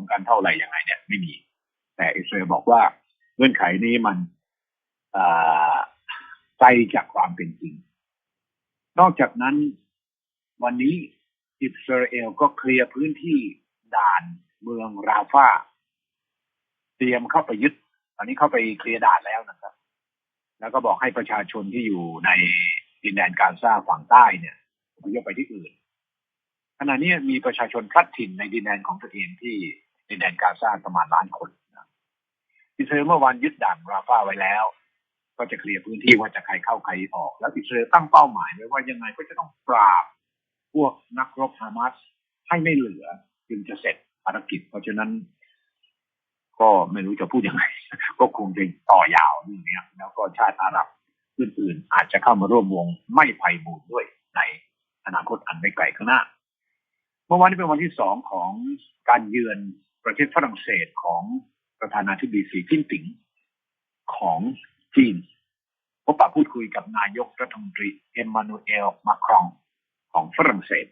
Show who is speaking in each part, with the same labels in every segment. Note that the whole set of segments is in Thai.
Speaker 1: งกันเท่าไหร่ยังไงเนี่ยไม่มี แต่อิสราเอลบอกว่าเงื่อนไขนี้มันไกลจากความเป็นจริง นอกจากนั้นวันนี้อิสราเอลก็เคลียร์พื้นที่ด่านเมืองราฟาเตรียมเข้าไปยึด ตอนนี้เข้าไปเคลียร์ด่านแล้วนะครับ แล้วก็บอกให้ประชาชนที่อยู่ในดินแดนกาซาฝั่งใต้เนี่ยพยพไปที่อื่นขณะนี้มีประชาชนพลัดถิ่นในดินแดนของตัวเองที่ ดินแดนกาซาประมาณล้านคนอิสราเอลเมื่อวานยึดด่านราฟาไว้แล้ว ก็จะเคลียร์พื้นที่ว่าจะใครเข้าใครออก แล้วอิสราเอลตั้งเป้าหมายไว้ว่ายังไงก็จะต้องปราบ พวกนักรบฮามาสให้ไม่เหลือจึงจะเสร็จภารกิจ เพราะฉะนั้น ก็ไม่รู้จะพูดยังไง ก็คงจะต่อยาวเรื่องนี้แล้วก็ชาติอาหรับอื่นๆ อาจจะเข้ามาร่วมวงไม่ไพ่บูรด้วยในอนาคตอันไม่ไกลข้างหน้า เมื่อวานนี้เป็นวันที่สองของการเยือน ประเทศฝรั่งเศสของประธานาธิบดีสีจิ้นผิงของจีนพบปะพูดคุยกับนายกรัฐมนตรีเอ็มมานูเอลมาครองของฝรั่งเศส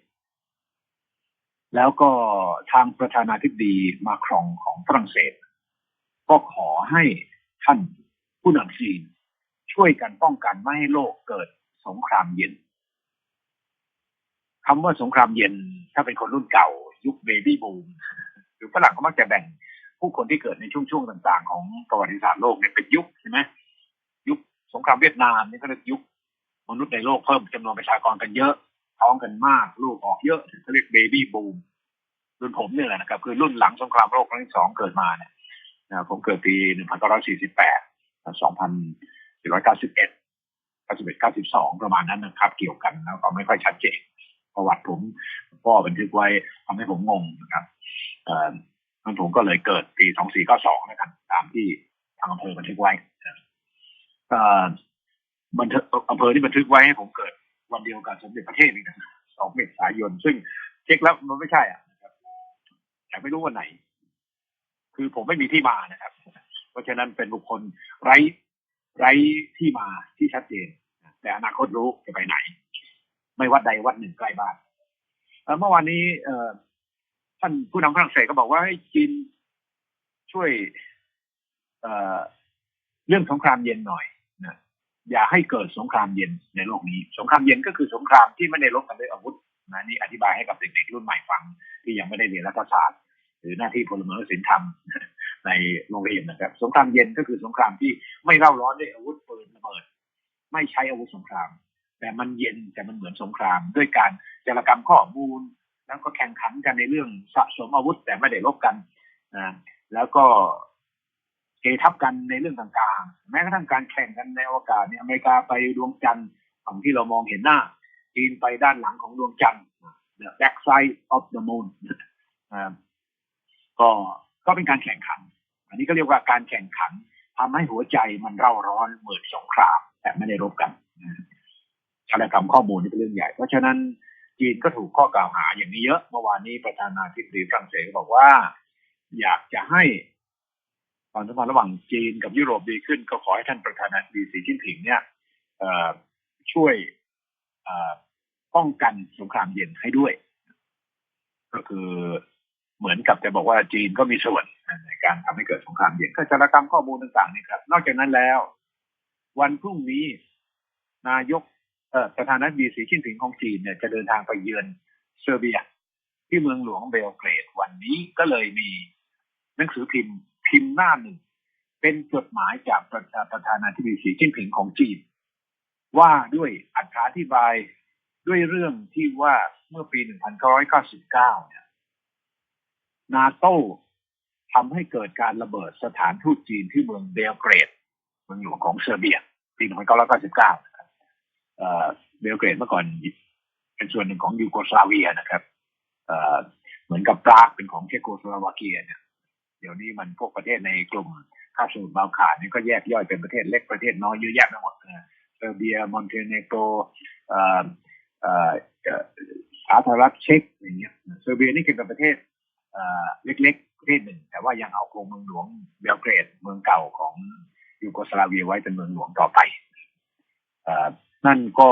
Speaker 1: แล้วก็ทางประธานาธิบดีมาครองของฝรั่งเศส ก็ขอให้ท่านผู้นำจีนช่วยกันป้องกันไม่ให้โลกเกิดสงครามเย็นคำว่าสงครามเย็นถ้าเป็นคนรุ่นเก่า ยุคเบบี้บูม รือฝรั่งก็มักจะแบ่งผู้คนที่เกิดในช่วงๆต่างๆ ของประวัติศาสตร์โลกเนี่ยเป็นยุคใช่ไหมยุคสงครามเวียดนามนี่ก็เรียกยุคมนุษย์ในโลกเพิ่มจำนวนประชากรกันเยอะ ท้องกันมาก ลูกออกเยอะเขาเรียกเบบี้บูมรุ่นผมเนี่ยแหละนะครับ คือรุ่นหลังสงครามโลกครั้งที่สองเกิดมาเนี่ยนะผมเกิดปีหนึ่งพันเก้าร้อยสี่สิบแปดสองพันสี่ร้อยเก้าสิบเอ็ดเก้าสิบเอ็ดเก้าสิบสองประมาณนั้นนะครับ เกี่ยวกันแล้วก็ไม่ค่อยชัดเจนประวัติผมพ่อบันทึกไว้ทำให้ผมงงนะครับ เอ่อผมก็เลยเกิดปีสองสี่เก้าสองนะครับ ตามที่ทางอำเภอบันทึกไว้อ่อบันทึกอำเภอที่บันทึกไว้ให้ผมเกิดวันเดียวกับสมเด็จพระเทพอีกนะสองเมษายน ซึ่งเช็คแล้วมันไม่ใช่อะแต่ไม่รู้วันไหน คือผมไม่มีที่มานะครับ เพราะฉะนั้นเป็นบุคคลไร้ไร้ที่มาที่ชัดเจน แต่อนาคตรู้จะไปไหน ไม่วัดใดวัดหนึ่งใกล้บ้านเมื่อวานนี้ ท่านผู้นำฝรั่งเศสก็บอกว่าให้จีนช่วยเเรื่องสงครามเย็นหน่อยนะอย่าให้เกิดสงครามเย็นในโลกนี้ สงครามเย็นก็คือสงครามที่ไม่ได้ลบกันด้วยอาวุธนะนี่อธิบายให้กับเด็กๆรุ่นใหม่ฟัง ที่ยังไม่ได้เรียนรัฐศาสตร์ หรือหน้าที่พลเมืองศิลธรรมในโรงเรียนนะครับ สงครามเย็นก็คือสงครามที่ไม่เร่าร้อนด้วยอาวุธปืนระเบิด ไม่ใช้อาวุธสงคราม แต่มันเย็นแต่มันเหมือนสงคราม ด้วยการจารกรรมข้อมูล แล้วก็แข่งขันกันในเรื่องสะสมอาวุธแต่ไม่ได้ลบกันนะแล้วก็เกทับกันในเรื่องต่างๆ แม้กระทั่งการแข่งกันในอวกาศเนี่ยอเมริกาไปดวงจันทร์ฝั่งที่เรามองเห็นหน้าจีนไปด้านหลังของดวงจันทร์ the back side of the moon ก็ก็เป็นการแข่งขัน อันนี้ก็เรียกว่าการแข่งขันทำให้หัวใจมันเร่าร้อนเหมือนสงครามแต่ไม่ได้รบกันชารกรรมข้อมูลนี่เป็นเรื่องใหญ่ เพราะฉะนั้น จีนก็ถูกข้อกล่าวหาอย่างนี้เยอะ เมื่อวานนี้ประธานาธิบดีฝรั่งเศสบอกว่า อยากจะให้ความสัมพันธ์ระหว่างจีนกับยุโรปดีขึ้น ก็ขอให้ท่านประธานาธิบดีสีจิ้นผิงเนี่ยช่วยป้องกันสงครามเย็นให้ด้วย ก็คือเหมือนกับจะบอกว่าจีนก็มีส่วนในการทำให้เกิดสงครามเย็นก็จารกรรมข้อมูลต่างๆนี่ครับ นอกจากนั้นแล้ว วันพรุ่งนี้นายก ประธานาธิบดีสีจิ้นผิงของจีนเนี่ยจะเดินทางไปเยือนเซอร์เบีย ที่เมืองหลวงเบลเกรดวันนี้ก็เลยมีหนังสือพิมพ์พิมพ์หน้าหนึ่ง เป็นจดหมายจากประประธานาธิบดีสีจิ้นผิงของจีน ว่าด้วยอัธาธิบายด้วยเรื่องที่ว่าเมื่อปี 1999 เนี่ย นาโต้ทำให้เกิดการระเบิดสถานทูตจีนที่เมืองเบลเกรด เมืองหลวงของเซอร์เบีย ปี 1999 เบลเกรดเมื่อก่อนเป็นส่วนหนึ่งของยูโกสลาเวียนะครับเหมือนกับปรากเป็นของเชโกสลาวาเกียเนี่ยเดี๋ยวนี้มันพวกประเทศในกลุ่มคาบสมุทรบาลข่านนี่ก็แยกย่อยเป็นประเทศเล็กประเทศน้อยเยอะแยะไปหมดเซอร์เบียมอนเตเนโกสาธารณรัฐเช็กอย่างเงี้ยเซอร์เบียนี่เป็นประเทศเล็กๆประเทศหนึ่ง แต่ว่ายังเอาโครงเมืองหลวงเบลเกรดเมืองเก่าของยูโกสลาเวียไว้เป็นเมืองหลวงต่อไป นั่นก็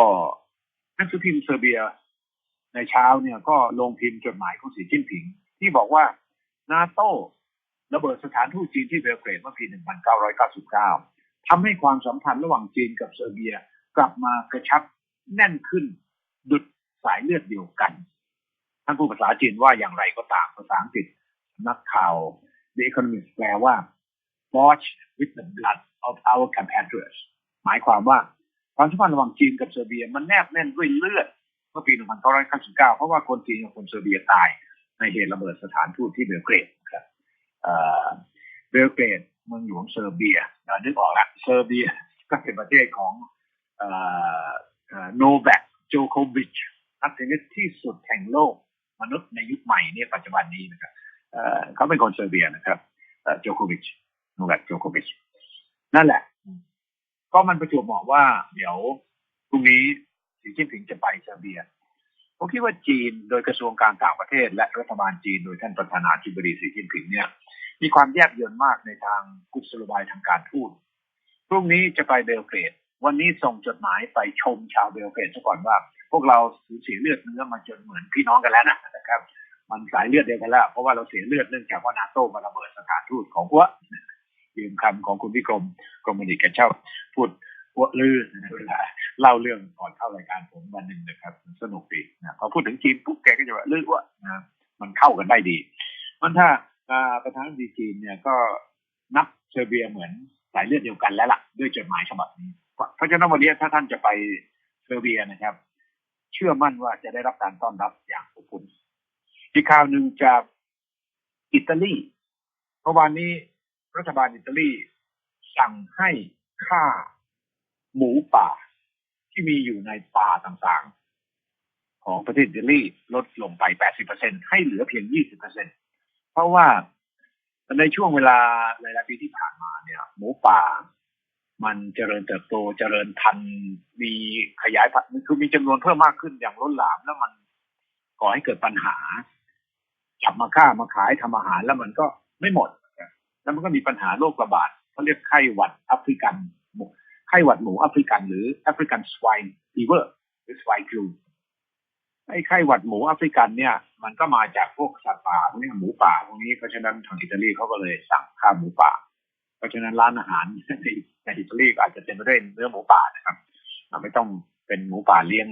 Speaker 1: นักสืบพิมพ์เซอร์เบีย ในเช้าเนี่ยก็ลงพิมพ์จดหมายของสีจิ้นผิง ที่บอกว่านาโต้ระเบิดสถานทูตจีนที่เบลเกรดเมื่อปี 1999ทำให้ความสัมพันธ์ระหว่างจีนกับเซอร์เบียกลับมากระชับแน่นขึ้น ดุดสายเลือดเดียวกัน ท่านผู้ภาษาจีนว่าอย่างไรก็ตามภาษาอังกฤษนักข่าว The Economist แปลว่า forged with the blood of our compatriots หมายความว่า ความสัมพันธ์ระหว่างจีนกับเซอร์เบีย มันแนบแน่นด้วยเลือดเมื่อปี 1999 เพราะว่าคนจีนกับคนเซอร์เบียตาย ในเหตุระเบิดสถานทูตที่เบลเกรดครับเบลเกรดเมืองหลวงเซอร์เบียนึกออกละเซอร์เบียก็เป็นประเทศของโนแบกโจโควิชนักเทนนิสที่สุดแห่งโลก มนุษย์ในยุคใหม่เนี่ยปัจจุบันนี้นะครับเขาเป็นคนเซอร์เบียนะครับโจโควิชโนแบกโจโควิชนั่นแหละ ก็มันประจวบเหมาะว่า เดี๋ยวพรุ่งนี้สีจิ้นผิงจะไปเซอร์เบียผมคิดว่าจีนโดยกระทรวงการต่างประเทศ และรัฐบาลจีนโดยท่านประธานาธิบดีสีจิ้นผิงเนี่ย มีความแยบยลมากในทางกุศโลบายทางการทูตพรุ่งนี้จะไปเบลเกรด วันนี้ส่งจดหมายไปชมชาวเบลเกรดซะก่อนว่า พวกเราสูญเสียเลือดเนื้อมาจนเหมือนพี่น้องกันแล้วนะครับ มันสายเลือดเดียวกันแล้ว เพราะว่าเราเสียเลือดเนื่องจากว่านาโต้มาระเบิดสถานทูตของพวก ยืมคำของคุณพิกรมกรมนิกันเช่าพูดวกลือเวลาเล่าเรื่องก่อนเข้ารายการผมวันหนึ่งนะครับสนุกดีนะพอพูดถึงจีนปุ๊บแกก็จะว่าลือว่านะมันเข้ากันได้ดีมันถ้าประธานาธิบดีจีนเนี่ยก็นับเซอร์เบียเหมือนสายเลือดเดียวกันแล้วล่ะด้วยจดหมายฉบับนี้ เพราะฉะนั้นวันนี้ถ้าท่านจะไปเซอร์เบียนะครับ เชื่อมั่นว่าจะได้รับการต้อนรับอย่างอบอุ่นอีกข่าวหนึ่งจากอิตาลีเมื่อวานนี้ รัฐบาลอิตาลีสั่งให้ค่าหมูป่าที่มีอยู่ในป่าต่างๆ ของประเทศอิตาลีลดลงไป 80%ให้เหลือเพียง 20%เพราะว่าในช่วงเวลาหลายๆปีที่ผ่านมาเนี่ย หมูป่า มันเจริญเติบโตเจริญพันธุ์มีขยายพันธุ์คือมีจำนวนเพิ่มมากขึ้นอย่างล้นหลามแล้วมันก่อให้เกิดปัญหา จับมาฆ่ามาขายทำอาหารแล้วมันก็ไม่หมด แล้วมันก็มีปัญหาโรคระบาดเขาเรียกไข้หวัดแอฟริกันไข้หวัดหมูแอฟริกันหรือแอฟริกันสไวน์ฟีเวอร์หรือสไวน์ฟลูไอ้ไข้หวัดหมูแอฟริกันเนี่ย มันก็มาจากพวกสัตว์ป่าพวกนี้หมูป่าพวกนี้เพราะฉะนั้นทางอิตาลีเขาก็เลยสั่งฆ่าหมูป่า เพราะฉะนั้นร้านอาหารในในอิตาลีอาจจะเต็มไปด้วยเนื้อหมูป่านะครับไม่ต้องเป็นหมูป่าเลี้ยง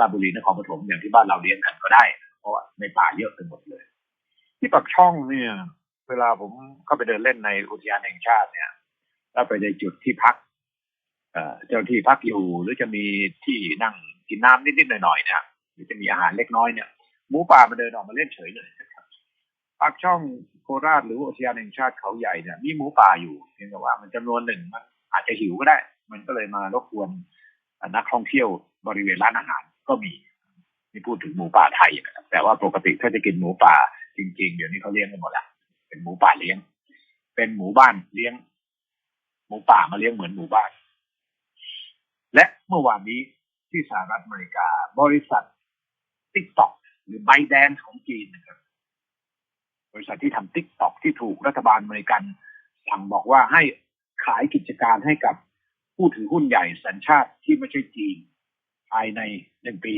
Speaker 1: ราบุรีนครปฐมอย่างที่บ้านเราเลี้ยงกันก็ได้ เพราะว่าในป่าเยอะไปหมดเลย ที่ปักช่องเนี่ย เวลาผมเข้าไปเดินเล่นในอุทยานแห่งชาติเนี่ยแล้วไปในจุดที่พักเจ้าที่พักอยู่หรือจะมีที่นั่งกินน้ำนิดๆหน่อยๆเนี่ยหรือจะมีอาหารเล็กน้อยเนี่ยหมูป่ามาเดินออกมาเล่นเฉยเลยครับปากช่องโคราชหรืออุทยานแห่งชาติเขาใหญ่เนี่ยมีหมูป่าอยู่เพียงแต่ว่ามันจำนวนหนึ่งมันอาจจะหิวก็ได้ มันก็เลยมารบกวนนักท่องเที่ยวบริเวณร้านอาหารก็มีนี่พูดถึงหมูป่าไทยนะครับแต่ว่าปกติถ้าจะกินหมูป่าจริง ๆ เดี๋ยวนี้เขาเลี้ยงกันหมดละ เป็นหมูป่าเลี้ยง เป็นหมูบ้านเลี้ยง หมูป่ามาเลี้ยงเหมือนหมูบ้าน และเมื่อวานนี้ที่สหรัฐอเมริกา บริษัท TikTok หรือ b y d a n c e ของจีนนะครับ บริษัทที่ทำ TikTok ที่ถูกรัฐบาลอเมริกันสั่งบอกว่าให้ขายกิจการให้กับผู้ถือหุ้นใหญ่สัญชาติที่ไม่ใช่จีนภายในหนึ่งปี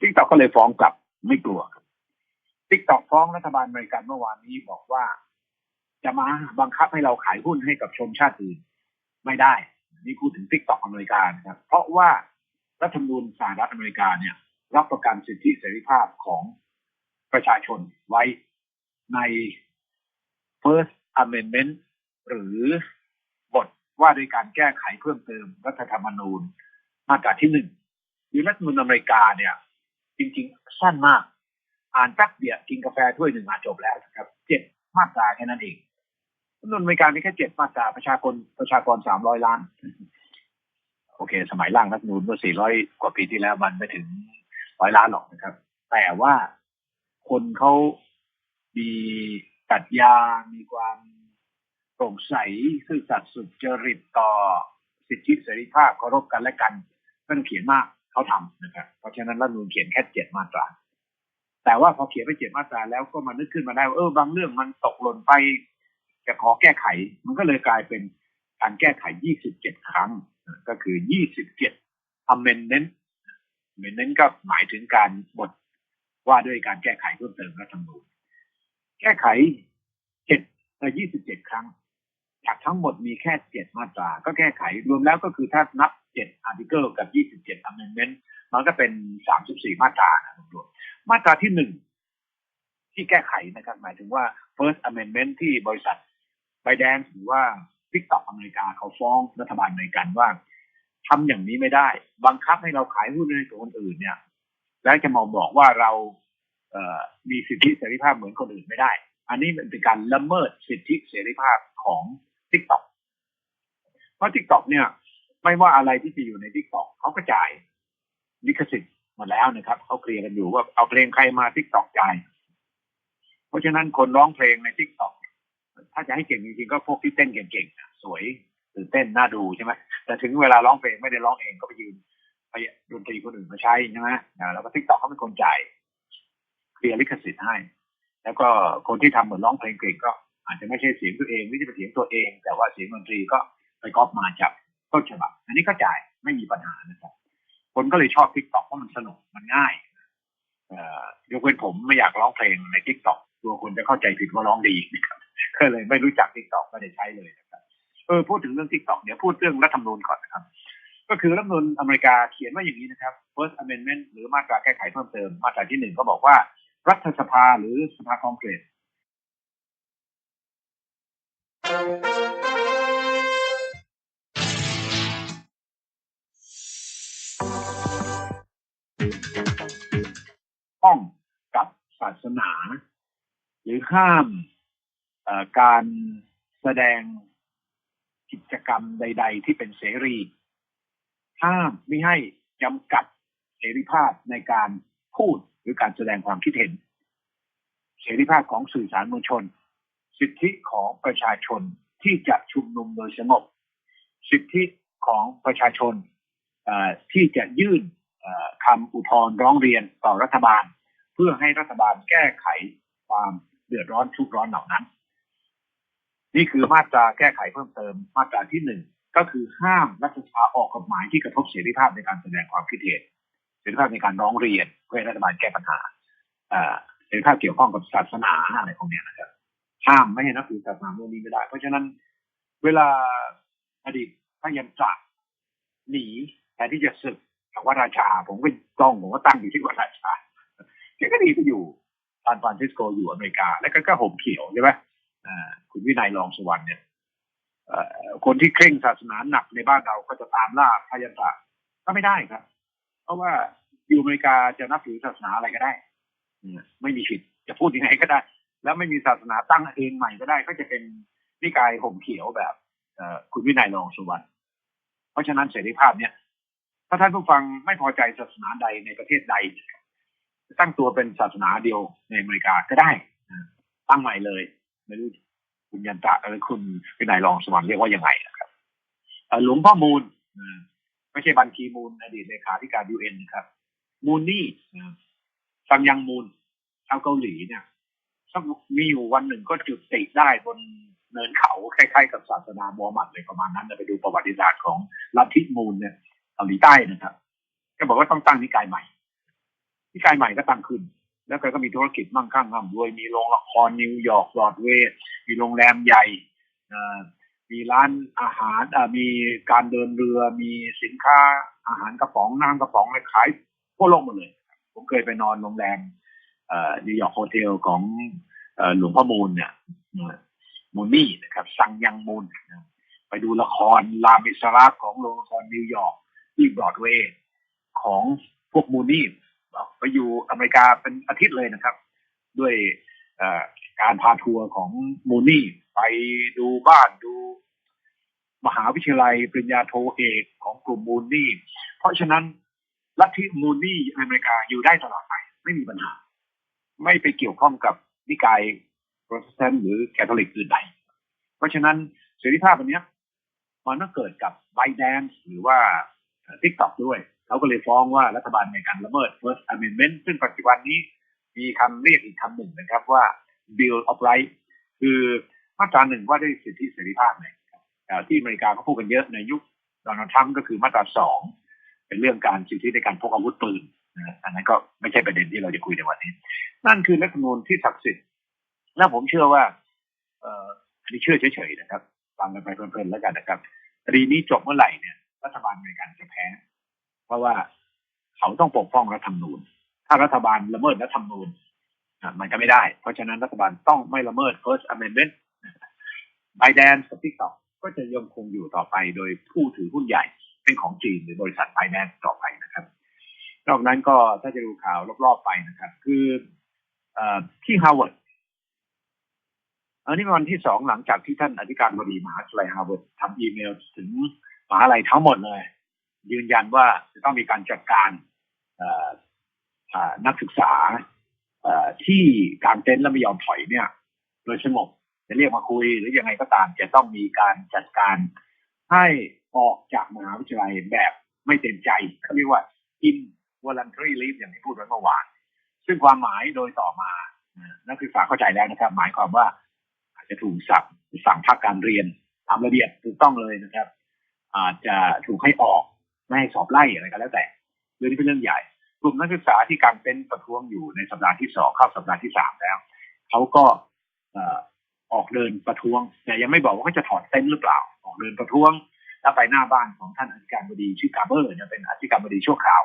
Speaker 1: ทิกตอกก็เลยฟ้องกลับไม่กลัว ทิกตอกฟ้องรัฐบาลอเมริกันเมื่อวานนี้บอกว่า จะมาบังคับให้เราขายหุ้นให้กับชนชาติอื่นไม่ได้ นี่พูดถึงติ๊กตอกอเมริกานะครับเพราะว่ารัฐธรรมนูญสหรัฐอเมริกาเนี่ย รับประกันสิทธิเสรีภาพของประชาชนไว้ใน First Amendment หรือบทว่าด้วยการแก้ไขเพิ่มเติมรัฐธรรมนูญมาตราที่หนึ่งคือรัฐธรรมนูญอเมริกาเนี่ย จริง ๆ สั้นมาก อ่านแป๊บเดียวกินกาแฟถ้วยหนึ่งอ่านจบแล้วนะครับเจ็ดมาตราแค่นั้นเองจำนวนอเมริการมีแค่เจ็ดมาตราประชากรประชากรสามร้อยล้าน โอเค สมัยร่างรัฐนูนเมื่อสี่ร้อยกว่าปีที่แล้วมันไม่ถึงร้อยล้านหรอกนะครับ แต่ว่าคนเขามีปััญญามีความโปร่งใสซื่อสัตย์สุจริตต่อสิทธิเสรีภาพเคารพกันและกันก็เขียนมากเขาทำนะครับ เพราะฉะนั้นรัฐนูนเขียนแค่เจ็ดมาตรา แต่ว่าพอเขียนไปเจ็ดมาตราแล้วก็มานึกขึ้นมาได้ว่าเออบางเรื่องมันตกหล่นไปจะขอแก้ไข มันก็เลยกลายเป็นการแก้ไข 27 ครั้ง ก็คือ 27 amendment amendment ก็หมายถึงการบทว่าด้วยการแก้ไขเพิ่มเติมรัฐธรรมนูญแก้ไขเจ็ดยี่สิบเจ็ดครั้ง จากทั้งหมดมีแค่เจ็ดมาตรา ก็แก้ไขรวมแล้วก็คือถ้านับเจ็ดอาร์ติเกิลกับยี่สิบเจ็ดอเมันก็เป็นสามสิบสี่มาตรานะครวมมาตราที่หนึ่งที่แก้ไขนะครับ หมายถึงว่า first amendment ที่บริษัทไบแดนหรือว่าทิกตอกอเมริกาเขาฟ้องรัฐบาลอเมริกันว่าทำอย่างนี้ไม่ได้ บังคับให้เราขายหุ้นในตัวคนอื่นเนี่ย แล้วจะมาบอกว่าเราเอ่อมีสิทธิเสรีภาพเหมือนคนอื่นไม่ได้ อันนี้เป็นการละเมิดสิทธิเสรีภาพของ t ิ k t o k เพราะ t ิ k t o k เนี่ย ไม่ว่าอะไรที่จะอยู่ใน t ิ k t o k เขาก็จ่าย ลิขสิทธิ์มาแล้วนะครับเขาเคลียร์กันอยู่ว่าเอาเพลงใครมา t ิ k t o k จ่ายเพราะฉะนั้นคนร้องเพลงใน t ิ k t o k ถ้าจะให้เก่งจริงๆก็พวกที่เต้นเก่งๆสวยตื่นเต้นน่าดูใช่ไหมแต่ถึงเวลาร้องเพลงไม่ได้ร้องเองก็ไปยืนไปดนตรีคนอื่นมาใช้ใช่ไหมแล้วก็ทิกตอกเขาเป็นคนจ่ายเคลียร์ลิขสิทธิ์ให้ แล้วก็คนที่ทำเหมือนร้องเพลงเก่งก็ อาจจะไม่ใช่เสียงตัวเองไม่ใช่เป็นเสียงตัวเอง แต่ว่าเสียงดนตรีก็ไปก๊อปมาจากต้นฉบับ อันนี้ก็จ่ายไม่มีปัญหานะครับ คนก็เลยชอบทิกตอกเพราะมันสนุกมันง่ายเอ่อยกเว้นผมไม่อยากร้องเพลงในทิกตอกตัวคนจะเข้าใจผิดว่าร้องดีนะครับก็เลยไม่รู้จักทิกตอกไม่ได้ใช้เลยนะครับเออพูดถึงเรื่องทิกตอกเดี๋ยวพูดเรื่องรัฐธรรมนูญก่อนนะครับ ก็คือรัฐธรรมนูญอเมริกาเขียนว่าอย่างนี้นะครับ First Amendment หรือมาตราแก้ไขเพิ่มเติม มาตราที่หนึ่งก็บอกว่า รัฐสภาหรือสภาคองเกรส้องกับศาสนา หรือห้ามการแสดงกิจกรรมใด ๆ ที่เป็นเสรี ห้ามไม่ให้จำกัดเสรีภาพในการพูดหรือการแสดงความคิดเห็น เสรีภาพของสื่อสารมวลชน สิทธิของประชาชนที่จะชุมนุมโดยสงบ สิทธิของประชาชนที่จะยื่นคำอุทธรณ์ร้องเรียนต่อรัฐบาล เพื่อให้รัฐบาลแก้ไขความเดือดร้อนทุกร้อนเหล่านั้น นี่คือมาตราแก้ไขเพิ่มเติม มาตราที่หนึ่งก็คือห้ามรัฐสภาออกกฎหมายที่กระทบเสรีภาพในการแสดงความคิดเห็นเสรีภาพในการร้องเรียน เพื่อให้รัฐบาลแก้ปัญหาเสรีภาพเกี่ยวข้องกับศาสนาอะไรพวกนี้นะครับห้ามไม่ให้นับถือศาสนาโน่นนี้ไม่ได้ เพราะฉะนั้นเวลาอดีตพระยันจักหนีแต่ที่จะศึกจากวัดราชา ผมก็ต้องผมก็ตั้งอยู่ที่วัดราชา แกก็ดีไปอยู่ซานฟรานซิสโกอยู่อเมริกา แล้วก็ก็ห่มเขียวใช่ไหมคุณวินัยรองสวรรค์เนี่ยคนที่เคร่งศาสนาหนักในบ้านเราก็จะตามล่าพยันตะก็ไม่ได้ครับ เพราะว่าอยู่อเมริกาจะนับถือศาสนาอะไรก็ได้ไม่มีผิดจะพูดยังไงก็ได้ แล้วไม่มีศาสนาตั้งเองใหม่ก็ได้ ก็จะเป็นนิกายห่มเขียวแบบคุณวินัยรองสุวรรณเพราะฉะนั้นเสรีภาพเนี่ยถ้าท่านผู้ฟังไม่พอใจศาสนาใดในประเทศใด ตั้งตัวเป็นศาสนาเดียวในอเมริกาก็ได้ตั้งใหม่เลย ไม่รู้คุณยันตะหรือคุณวินัยรองสวรรค์เรียกว่ายังไงนะครับหลวงพ่อมูลไม่ใช่บัญชีมูลอดีตเลขาธิการยูเอ็นนะครับ มูลนี่ซังยังมูลชาวเกาหลีเนี่ยสักมีอยู่วันหนึ่งก็จุดติดได้บนเนินเขาคล้ายๆกับศาสนาบอมัดเลยประมาณนั้นไปดูประวัติศาสตร์ของลัทธิมูลเนี่ยเกาหลีใต้นะครับ ก็บอกว่าต้องตั้งนิกายใหม่ นิกายใหม่ก็ตั้งขึ้น แล้วแกก็มีธุรกิจมั่งคั่งร่ำรวยมีโรงละครนิวยอร์กบรอดเวย์มีโรงแรมใหญ่มีร้านอาหารมีการเดินเรือมีสินค้าอาหารกระป๋องน้ำกระป๋องอะไรขายทั่วโลกหมดเลย ผมเคยไปนอนโรงแรมนิวยอร์กโฮเทลของหลวงพ่อมูลเนี่ยมูนนี่นะครับสังยังมูลไปดูละครลามิสราของโรงละครนิวยอร์กที่บรอดเวย์ของพวกมูนี่ อยู่อเมริกาเป็นอาทิตย์เลยนะครับ ด้วยการพาทัวร์ของมูนี่ไปดูบ้านดูมหาวิทยาลัยปริญญาโทเอกของกลุ่มมูนี่ เพราะฉะนั้นลัทธิมูนี่อเมริกาอยู่ได้ตลอดไปไม่มีปัญหา ไม่ไปเกี่ยวข้องกับนิกายโปรเตสแตนต์หรือแคทอลิกอื่นใด เพราะฉะนั้นเสรีภาพอันนี้มันก็เกิดกับไบแดนหรือว่าทิกตอกด้วย เขาก็เลยฟ้องว่ารัฐบาลในการละเมิด First Amendment ซึ่งปัจจุบันนี้มีคำเรียกอีกคำหนึ่งนะครับว่า Bill of Rights คือมาตราหนึ่งว่าด้วยสิทธิเสรีภาพเนี่ยที่อเมริกาเขาพูดกันเยอะในยุคโดนัลด์ทรัมป์ก็คือมาตราสองเป็นเรื่องการสิทธิในการพกอาวุธปืนะอันนั้นก็ไม่ใช่ประเด็นที่เราจะคุยในวันนี้ นั่นคือรัฐธรรมนูญที่ศักดิ์สิทธิ์แล้วผมเชื่อว่าเอ่ออันนี้เชื่อเฉยๆนะครับฟังกันไปเพลินๆแล้วกันนะครับคดีนี้จบเมื่อไหร่เนี่ยรัฐบาลอเมริกันจะแพ้ เพราะว่าเขาต้องปกป้องรัฐธรรมนูญ ถ้ารัฐบาลละเมิดรัฐธรรมนูญอะมันจะไม่ได้ เพราะฉะนั้นรัฐบาลต้องไม่ละเมิด First Amendment ไบแดนกับทิกตอกก็จะยังคงอยู่ต่อไปโดยผู้ถือหุ้นใหญ่เป็นของจีนหรือบริษัทไบแดนต่อไปนะครับ นอกนั้นก็ถ้าจะดูข่าวรอบๆไปนะครับ คืออที่ฮาร์วาร์ดอันนี้เป็นวันที่สองหลังจากที่ท่านอธิการบดีมหาวิทยาลัยฮาร์วาร์ดทำอีเมลถึงมหาลัยทั้งหมดเลย ยืนยันว่าจะต้องมีการจัดการนักศึกษาที่กางเต็นท์แล้วไม่ยอมถอยเนี่ย โดยสงบจะเรียกมาคุยหรือยังไงก็ตาม จะต้องมีการจัดการให้ออกจากมหาวิทยาลัยแบบไม่เต็มใจเขาเรียกว่า involuntary leave อย่างที่พูดไว้เมื่อวาน ซึ่งความหมายโดยต่อมา นักศึกษาเข้าใจแล้วนะครับ หมายความว่า อาจจะถูกสั่งสั่งพักการเรียนตามระเบียบถูกต้องเลยนะครับ อาจจะถูกให้ออก ไม่ให้สอบไล่อะไรก็แล้วแต่ เรื่องนี้เป็นเรื่องใหญ่ กลุ่มนักศึกษาที่กางเต็นท์ประท้วงอยู่ในสัปดาห์ที่สองเข้าสัปดาห์ที่สามแล้วเขาก็ออกเดินประท้วงแต่ยังไม่บอกว่าเขาจะถอดเต็นท์หรือเปล่า ออกเดินประท้วงแล้วไปหน้าบ้านของท่านอธิการบดีชื่อกาเบอร์เนี่ยเป็นอธิการบดีชั่วคราว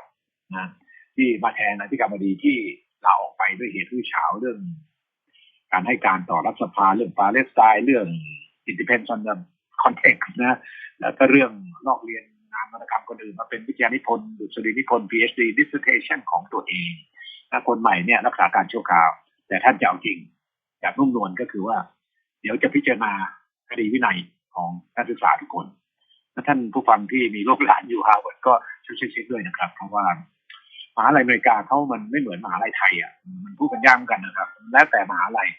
Speaker 1: นะที่มาแทนอธิการบดีที่ลาออกไปด้วยเหตุผู้เฉาเรื่อง การให้การต่อรัฐสภาเรื่องปาเลสไตน์เรื่อง independence on the context นะแล้วก็เรื่องลอกเรียน งานวรรณกรรมคนอื่นมาเป็นวิทยานิพนธ์ดุษฎีนิพนธ์ PhD dissertation ของตัวเองถ้าคนใหม่เนี่ยรักษาการชั่วคราว แต่ท่านจะเอาจริงแบบนุ่มนวลก็คือว่า เดี๋ยวจะพิจารณาคดีวินัยของนักศึกษาทุกคนถ้าท่านผู้ฟังที่มีลูกหลานอยู่ฮาร์วาร์ดก็ช่วยเช็คด้วยนะครับ เพราะว่ามหาลัยอเมริกาเขามันไม่เหมือนมหาลัยไทยอะมันพูดกันยากเหมือนกันนะครับ แล้วแต่มหาลัย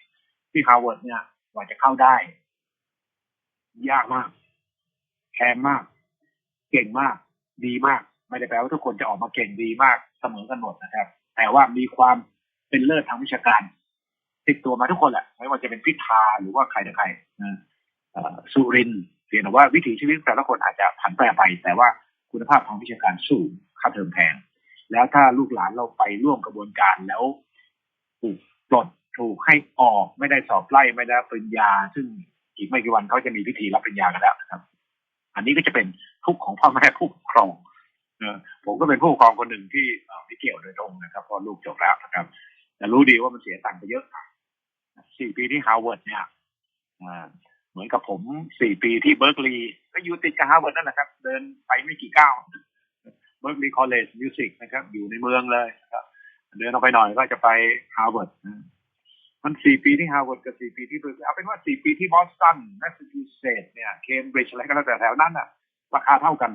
Speaker 1: ที่ฮาร์วาร์ดเนี่ยกว่าจะเข้าได้ ยากมากแพงมาก เก่งมาก ดีมาก ไม่ได้แปลว่าทุกคนจะออกมาเก่งดีมากเสมอกันหมดนะครับ แต่ว่ามีความเป็นเลิศทางวิชาการ ติดตัวมาทุกคนแหละไม่ว่าจะเป็นพิธาหรือว่าใครต่อใครนะสุรินเพียงแต่ว่าวิถีชีวิตแต่ละคนอาจจะผันแปรไป แต่ว่าคุณภาพทางวิชาการสูงค่าเทอมแพง แล้วถ้าลูกหลานเราไปร่วมกระบวนการแล้วถูกปลดถูกให้ออกไม่ได้สอบไล่ไม่ได้ปริญญา ซึ่งอีกไม่กี่วันเขาจะมีพิธีรับปริญญากันแล้วนะครับ อันนี้ก็จะเป็นทุกข์ของพ่อแม่ผู้ปกครองผมก็เป็นผู้ปกครองคนหนึ่งที่ไม่เกี่ยวโดยตรงนะครับเพราะลูกจบแล้วนะครับ แต่รู้ดีว่ามันเสียตังค์ไปเยอะสี่ปีที่ฮาร์วาร์ดเนี่ยเหมือนกับผมสี่ปีที่เบิร์กลีย์ก็อยู่ติดกับฮาร์วาร์ดนั่นแหละครับ เดินไปไม่กี่ก้าวเบิร์กลีย์คอลเลจมิวสิกนะครับ อยู่ในเมืองเลยครับเดินออกไปหน่อยก็จะไปฮาร์วาร์ด มันสี่ปีที่ฮาร์วาร์ดกับสี่ปีที่เบิร์กลีย์เอาเป็นว่าสี่ปีที่บอสตันแมสซาชูเซตส์เนี่ยเคมบริดจ์อะไรก็แล้วแต่แถวนั้นน่ะ ราคาเท่ากัน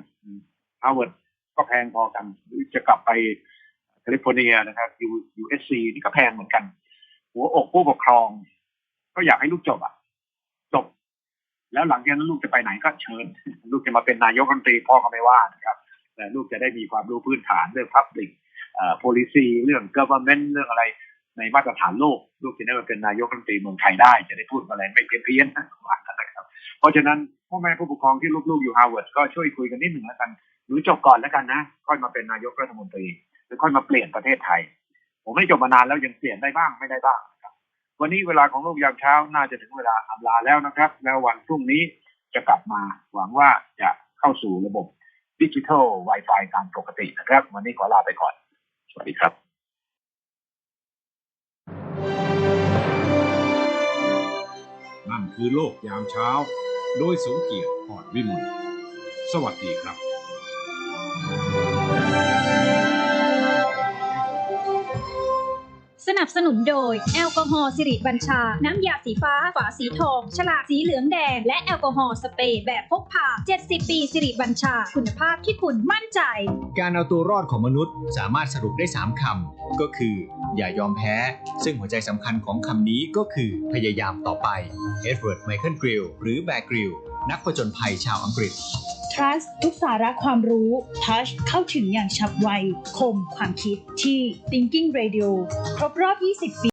Speaker 1: ฮาร์วาร์ดก็แพงพอกันหรือจะกลับไปแคลิฟอร์เนียนะครับยูยูเอสซีนี่ก็แพงเหมือนกัน หัวอกผู้ปกครอง ก็อยากให้ลูกจบอะ จบ แล้วหลังจากนั้นลูกจะไปไหนก็เชิญ ลูกจะมาเป็นนายกรัฐมนตรีพ่อก็ไม่ว่านะครับแต่ลูกจะได้มีความรู้พื้นฐานเรื่อง public เอ่อ policy เรื่อง government เรื่องอะไร ในมาตรฐานโลกลูกจะได้มาเป็นนายกรัฐมนตรีเมืองไทยได้ จะได้พูดอะไรไม่เพี้ยนเพี้ยนมาณนั้นนะครับ เพราะฉะนั้นพ่อแม่ผู้ปกครองที่ลูกๆอยู่ฮาร์วาร์ดก็ช่วยคุยกันนิดหนึ่งแล้วกันหนูจบก่อนแล้วกันนะค่อยมาเป็นนายกรัฐมนตรี หรือค่อยมาเปลี่ยนประเทศไทย ผมไม่จบมานานแล้วยังเปลี่ยนได้บ้างไม่ได้บ้างครับ วันนี้เวลาของโลกยามเช้าน่าจะถึงเวลาอำลาแล้วนะครับ แล้ววันพรุ่งนี้จะกลับมาหวังว่าจะเข้าสู่ระบบดิจิทัล Wi-Fi ตามปกตินะครับ วันนี้ขอลาไปก่อน สวัสดีครับ
Speaker 2: นั่นคือโลกยามเช้า โดยสมเกียรติอ่อนวิมลสวัสดีครับ
Speaker 3: สนับสนุนโดย แอลกอฮอล์สิริบัญชา น้ำยาสีฟ้า ฝาสีทอง ฉลากสีเหลืองแดง และแอลกอฮอล์สเปรย์แบบพกพา 70 ปีสิริบัญชา คุณภาพที่คุณมั่นใจ
Speaker 4: การเอาตัวรอดของมนุษย์สามารถสรุปได้ 3คำก็คือ อย่ายอมแพ้ ซึ่งหัวใจสำคัญของคำนี้ก็คือพยายามต่อไปเอ็ดเวิร์ดไมเคิลกริลหรือแบกริล นักผจญภัยชาวอังกฤษ
Speaker 5: Trust ทุกสาระความรู้ Touch เข้าถึงอย่างฉับไว คมความคิดที่ Thinking Radio ครบรอบ 20 ปี